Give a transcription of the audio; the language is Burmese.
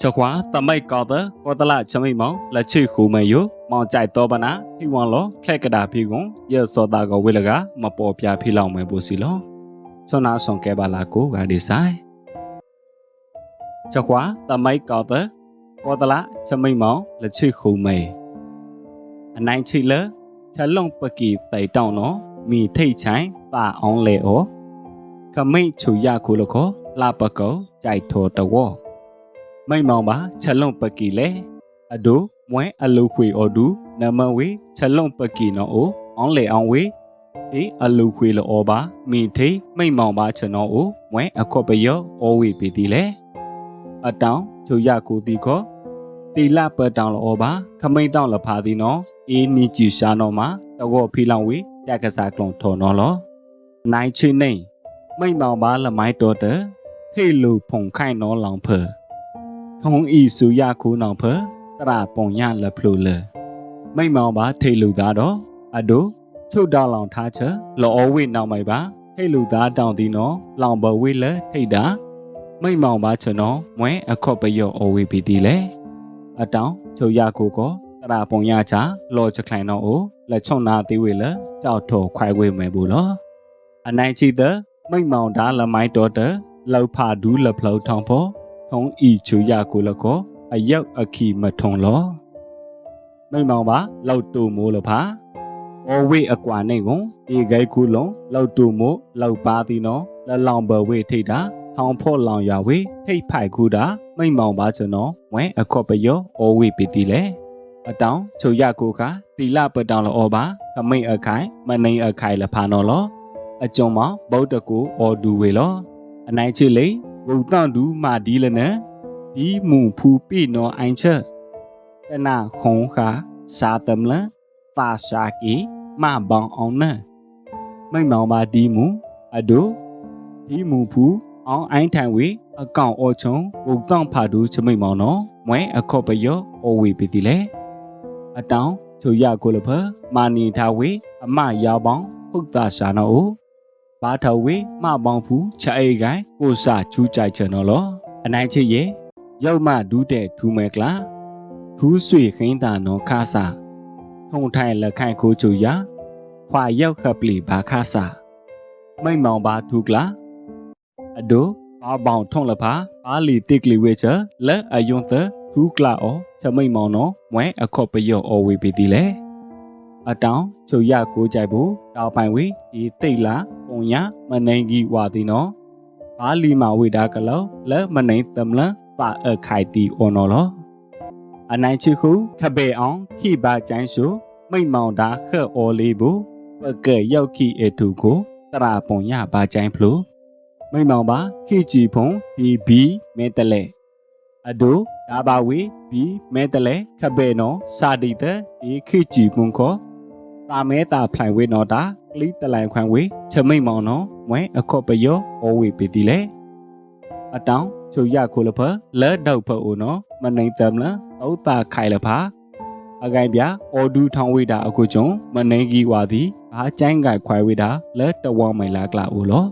ချက်ခွာတမိတ်ကောတဲ့ကောတလချမိတ်မောင်လက်ချိခုမေယမောင်ကြိုက်တော့ပနာဟိဝံလောခလက်ကတာဖီကွန်ရစောတာကဝေလကမပေါ်ပြဖီလောင်မယ်ဘူးစီလောဆွနာဆောင်ကဲပါလာကိုကဒီဆိုင်ချက်ခွာတမိတ်ကောတဲ့ကောတလချမိတ်မောင်လက်ချိခုမေအနိုင်ချိလချက်လုံပကီတိုင်တောင်းနော်မိထိတ်ချိုင်ပါအောင်လေဩခမိတ်ချူရခုလခောလာပကောကြိုက်ထောတဝော မိတ်မောင်ပါချက်လုံပကီလေအဒိုမွဲအလုခွေအော်ဒူနမဝေချက်လုံပကီနော်အိုအောင်လေအောင်ဝေဒီအလုခွေလောပါမိထေမိတ်မောင်ပါချက်နော်အိုမွဲအခော့ပယောအောဝေပီတီလေအတောင်ချိုရကိုတီခောတီလာပတောင်လောပါခမိတ်တောင်လဖာတီနော်အေးနီကြည့်ရှာနော်မှာတော့ဖီလောင်ဝေကြက်ကစားကလုံထော်နော်လောနိုင်ချင်းနေမိတ်မောင်ပါလမိုင်းတော်တဲ့ဟေလူဖုန်ခိုင်နော်လောင်ဖើ ထုံဤစုရခုနောင်ဖတရပုံရလဖလူလမိတ်မောင်ပါထိတ်လူသားတော့အဒိုချုပ်တောင်းလောင်ထားချလောအဝိနောင်မိုင်ပါထိတ်လူသားတောင်းသည်နော်လောင်ဘဝိလထိတ်တာမိတ်မောင်ပါချနော်မွဲအခော့ပယောအဝိပီတီလေအတောင်ချုပ်ရခုကောတရပုံရချလောချခိုင်နော်အိုလက်ချုံနာသေးဝေလကြောက်ထော်ခွိုင်ဝေမယ်ဘူးလောအနိုင်ချီတဲ့မိတ်မောင်ဒါလမိုင်းတော်တဲ့လောက်ဖာဒူးလဖလောက်ထောင်ဖို့ ထုံဤချူရကိုလကောအယောက်အခီမထုံလောမိမောင်ပါလောက်တူမိုးလဖာအဝေအကွာနေကုန်ဒီဂိုက်ကူလုံးလောက်တူမိုးလောက်ပါသည်နော်လလောင်ဘဝေထိတ်တာထောင်ဖို့လောင်ရဝေထိတ်ဖိုက်ကူတာမိမောင်ပါကျွန်တော်ဝဲအခော့ပယောအဝေပီတီလေအတောင်ချူရကိုကတီလပတောင်လောပါခမိတ်အခိုင်မနေအခိုင်လဖာနော်လောအကျုံမဗုဒ္ဓကိုအော်ဒူဝေလောအနိုင်ချစ်လေ ဝုံတန်ဒူမာဒီလနဒီမူဖူပိနောအိုင်ချတနာခုံခါစာတမလပါရှာကီမဘောင်အောင်နမိတ်မောင်ပါဒီမူအဒိုဒီမူဖူအောင်အိုင်ထိုင်ဝေအကောင်အောချုံဝုံတန်ဖာဒူချမိတ်မောင်နော်မွဲအခော့ပယောအိုဝေပီတီလေအတောင်ချိုရကိုလဖမာနီထားဝေအမရောက်ပေါင်းဟုတ်တာရှာနော် ဘာထဝေမပေါင်းဖူချအေကိုင်ကိုစာချူးကြိုက်ချင်တော့လောအနိုင်ချစ်ရဲ့ရောက်မဒူးတဲ့ထူမဲကလာထူးဆွေခင်းတာနော်ခါစာထုံထိုင်လက်ခိုင်ခိုးချူရခွာရောက်ခပ်ပလီဘာခါစာမိတ်မောင်ဘာထူကလာအဒိုဘာပေါင်ထုံလဖာဘာလီတိကလီဝေချလက်အယွန်သထူကလာအောချမိတ်မောင်နော်မွဲအခော့ပယောအော်ဝေပီတီလေအတောင်ချုပ်ရကိုကြိုက်ဘူးတောက်ပိုင်ဝေဒီတိတ်လာ ပုံရမနိုင်ကြီးဝါသည်နော်ဘာလီမာဝေတာကလောလဲမနိုင်တမလပါအခိုင်တီအော်နော်လောအနိုင်ချီခုခဘေအောင်ခိပါကျိုင်းစုမိတ်မောင်တာခဲ့အော်လေးဘူးပကဲရောက်ခိအထုကိုတရာပုံရပါကျိုင်းဖလို့မိတ်မောင်ပါခိကြည်ဖုံဒီဘီမဲတလဲအဒိုဒါဘာဝေဘီမဲတလဲခဘေနော်စာဒီတဲ့ဒီခိကြည်ဖုံခေါ် တာမဲတာဖလိုင်ဝေနော်တာကလီတလိုင်ခွန်ဝေချမိတ်မောင်နော်မွဲအခော့ပယောအဝေပီတီလေအတောင်ချိုရခိုလဖလဲဒေါက်ဖအိုနော်မနိုင်တမ်လအောတာခိုင်လဖာအကိုင်ပြအော်ဒူထောင်းဝေတာအခုကျုံမနိုင်ကြီးဝါသည်ဘာကျိုင်းကိုင်ခွိုင်ဝေတာလဲတဝောင်းမိုင်လာကလာအိုလော